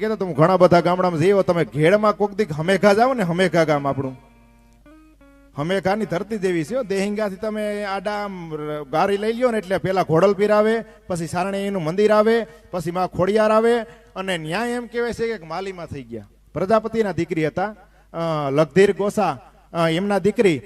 કહેતો તો ઘણા બધા ગામડામાં જઈએ તમે ઘેડમાં કોક દીક હમેખા જાઓ ને હમેખા ગામ આપણું હમેખાની ધરતી જેવી છે. દેહિંગાથી તમે આડા ગારી લઈ લ્યો ને એટલે પેલા ઘોડલપીર આવે પછી સારણીનું મંદિર આવે, પછી માં ખોડિયાર આવે, અને ન્યાય એમ કહેવાય છે કે માલીમાં થઈ ગયા પ્રજાપતિના દીકરી હતા લગધીર ગોસા એમના દીકરી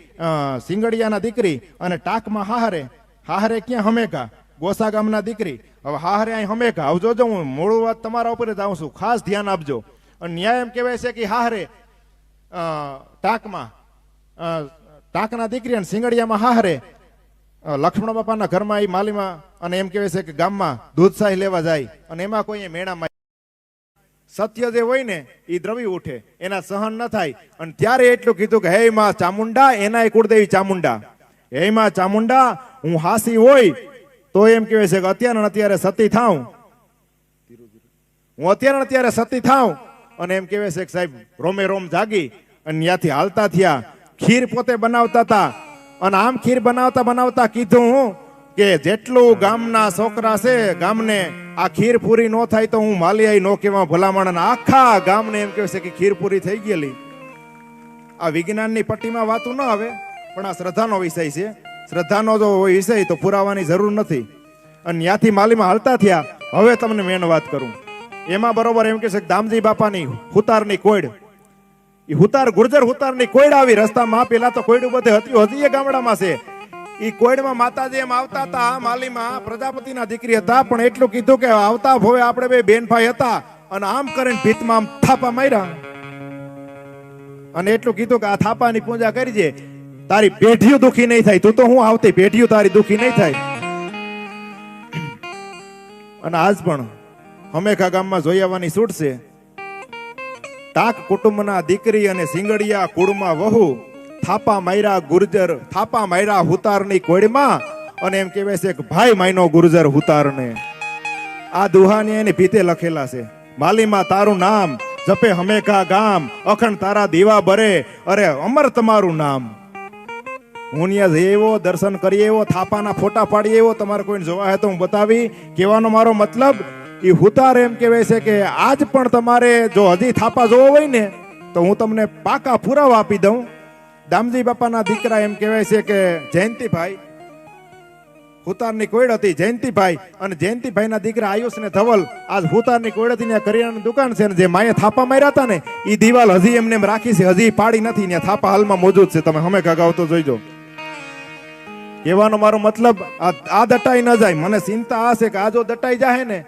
સિંગડિયાના દીકરી, અને ટાકમાં હાહરે હાહરે ક્યાં હમેખા ગોસા ગામના દીકરી. હવે હાહરે અહીં હમે આવજો જો હું મૂળ વાત તમારા ઉપર જ આવું છું. ખાસ ધ્યાન આપજો. અને ન્યાય એમ કહેવાય છે કે હાહરે ટાંકમાં ટાંકના દીકરી અને સિંગડિયામાં હાહરે અ, લક્ષ્મણ બાપાના ઘરમાં એ માલીમાં અને એમ કહેવાય છે કે ગામમાં દૂધ સાહી લેવા જાય અને એમાં કોઈ મેળામાં સત્ય જે હોય ને એ દ્રવી ઉઠે. એના સહન ન થાય. અને ત્યારે એટલું કીધું કે હે માં ચામુંડા એના કુળદેવી ચામુંડા. હે માં ચામુંડા હું હાસી હોય તો એમ કહેવાય છે કે અત્યારે અત્યારે સતી થાઉં. હું અત્યારે અત્યારે સતી થાઉં. અને એમ કહેવાય છે કે સાહેબ, રોમે રોમ જાગી અને ત્યાંથી હાલતા થયા. ખીર પોતે બનાવતા હતા. અને આમ ખીર બનાવતા બનાવતા કીધું કે જેટલું ગામના છોકરા છે, ગામને આ ખીર પૂરી ન થાય તો હું માલિયાઈ નો કેવા ભલામણ આખા ગામને એમ કહેવાય છે કે ખીર પૂરી થઈ ગયેલી. આ વિજ્ઞાનની પટ્ટીમાં વાતું ન આવે, પણ આ શ્રદ્ધાનો વિષય છે. શ્રદ્ધાનો જો વિષય તો પુરાવાની જરૂર નથી. અને ત્યાંથી માલીમાં હાલતા થયા, હવે તમને મેન વાત કરું. એમાં બરોબર એમ કે છે દામજી બાપાની હુતારની કોઈડ એ હુતાર, ગુર્જર હુતારની કોઈડ આવી. રસ્તામાં પેલા તો કોઈડ બધે હતી હતી એ ગામડામાં છે. એ કોઈડમાં માતાજી એમ આવતા હતા માલીમાં પ્રજાપતિના દીકરી હતા, પણ એટલું કીધું કે આવતા ભોવે આપણે બે બેન ભાઈ હતા. અને આમ કરીને ભીતમાં આમ થાપા માર્યા. અને એટલું કીધું કે આ થાપાની પૂજા કરજે તારી પેઢીઓ દુખી નહીં થાય. તું તો હું આવતી પેઢીઓ તારી દુખી નહીં થાય. અને આજ પણ હમેખા ગામમાં જોઈ આવવાની છૂટ છે. ટાક કુટુંબના દીકરી અને સિંગડિયા કુળમાં વહુ થાપા માયરા ગુર્જર, થાપા માયરા હુતારની કોડમાં અને એમ કહેવાય છે કે ભાઈ માયનો ગુર્જર હુતારને. આ દુહાની એની ભીતે લખેલા છે. માલીમાં તારું નામ જપે હમેખા ગામ, અખંડ તારા દીવા બરે. અરે, અમર તમારું નામ. હું ત્યાં જઈ એવો દર્શન કરીએ એવો, થાપાના ફોટા પાડીએ એવો, તમારે કોઈને જોવા હે તો હું બતાવી. કહેવાનો મારો મતલબ એ હુતાર એમ કહેવાય છે કે આજ પણ તમારે જો હજી થાપા જોવો હોય ને, તો હું તમને પાકા પુરાવા આપી દઉં. દામજી બાપાના દીકરા એમ કહેવાય છે કે, જયંતિભાઈ. હુતારની કોઈડ હતી, જયંતિભાઈ. અને જયંતિભાઈના દીકરા આયુષ ને ધવલ, આજ હુતારની કોઈડ હતી ત્યાં કરિયાણાની દુકાન છે ને, જે માએ થાપા માર્યા હતા ને એ દિવાલ હજી એમને એમ રાખી છે, હજી પાડી નથી ત્યાં થાપા હાલમાં મોજૂદ છે, તમે હમે ગગાવતો જોઈજો. કહેવાનો મારો મતલબ આ દટાઈ ન જાય. મને ચિંતા આ છે કે આ જો દટાઈ જાય ને